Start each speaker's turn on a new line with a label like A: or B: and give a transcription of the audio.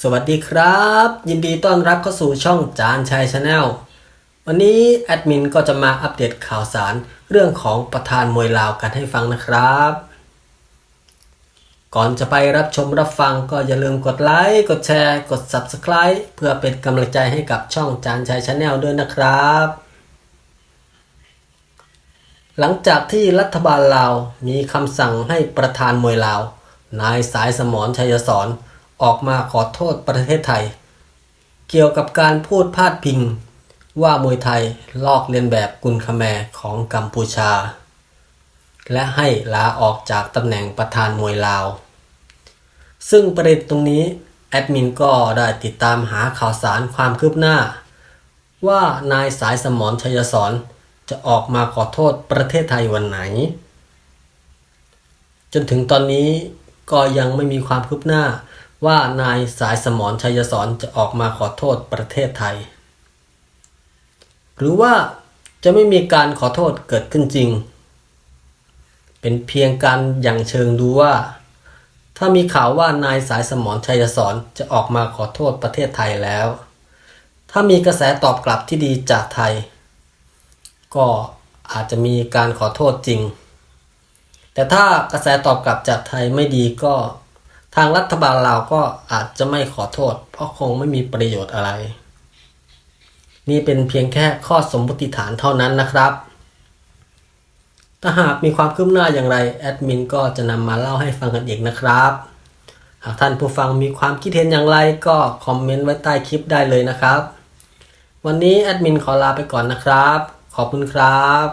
A: สวัสดีครับ ยินดีต้อนรับเข้าสู่ช่องจานชัยชาแนลวันนี้แอดมินก็จะมาอัปเดตข่าวสารเรื่องของประธานมวยลาวกันให้ฟังนะครับ ก่อนจะไปรับชมรับฟังก็อย่าลืมกดไลค์กดแชร์กด Subscribe เพื่อเป็นกำลังใจให้กับช่องจานชัยชาแนลด้วยนะครับ หลังจากที่รัฐบาลลาวมีคำสั่งให้ประธานมวยลาว นายสายสมรชัยสอน ออกมาขอโทษประเทศไทย เกี่ยวกับการพูดพาดพิง ว่ามวยไทยลอกเลียนแบบกุนคาแมของกัมพูชา และให้ลาออกจากตำแหน่งประธานมวยลาว ซึ่งประเด็นตรงนี้แอดมินก็ได้ติดตามหาข่าวสารความคืบหน้า ว่านายสายสมรชัยสอนจะออกมาขอโทษประเทศไทยวันไหน จนถึงตอนนี้ก็ยังไม่มีความคืบหน้า ว่านายสายสมรชัยสอนจะออกมาขอโทษประเทศไทย หรือว่าจะไม่มีการขอโทษเกิดขึ้นจริง เป็นเพียงการอย่างเชิงดูว่า ถ้ามีข่าวว่านายสายสมรชัยสอนจะออกมาขอโทษประเทศไทยแล้ว ถ้ามีกระแสตอบกลับที่ดีจากไทย ก็อาจจะมีการขอโทษจริง แต่ถ้ากระแสตอบกลับจากไทยไม่ดีก็ ทางรัฐบาลลาวก็อาจจะไม่ขอโทษ เพราะคงไม่มีประโยชน์อะไร นี่เป็นเพียงแค่ข้อสมมติฐานเท่านั้นนะครับ ถ้าหากมีความคืบหน้าอย่างไรแอดมินก็จะนำมาเล่าให้ฟังกันอีกนะครับ หากท่านผู้ฟังมีความคิดเห็นอย่างไรก็คอมเมนต์ไว้ใต้คลิปได้เลยนะครับ วันนี้แอดมินขอลาไปก่อนนะครับ ขอบคุณครับ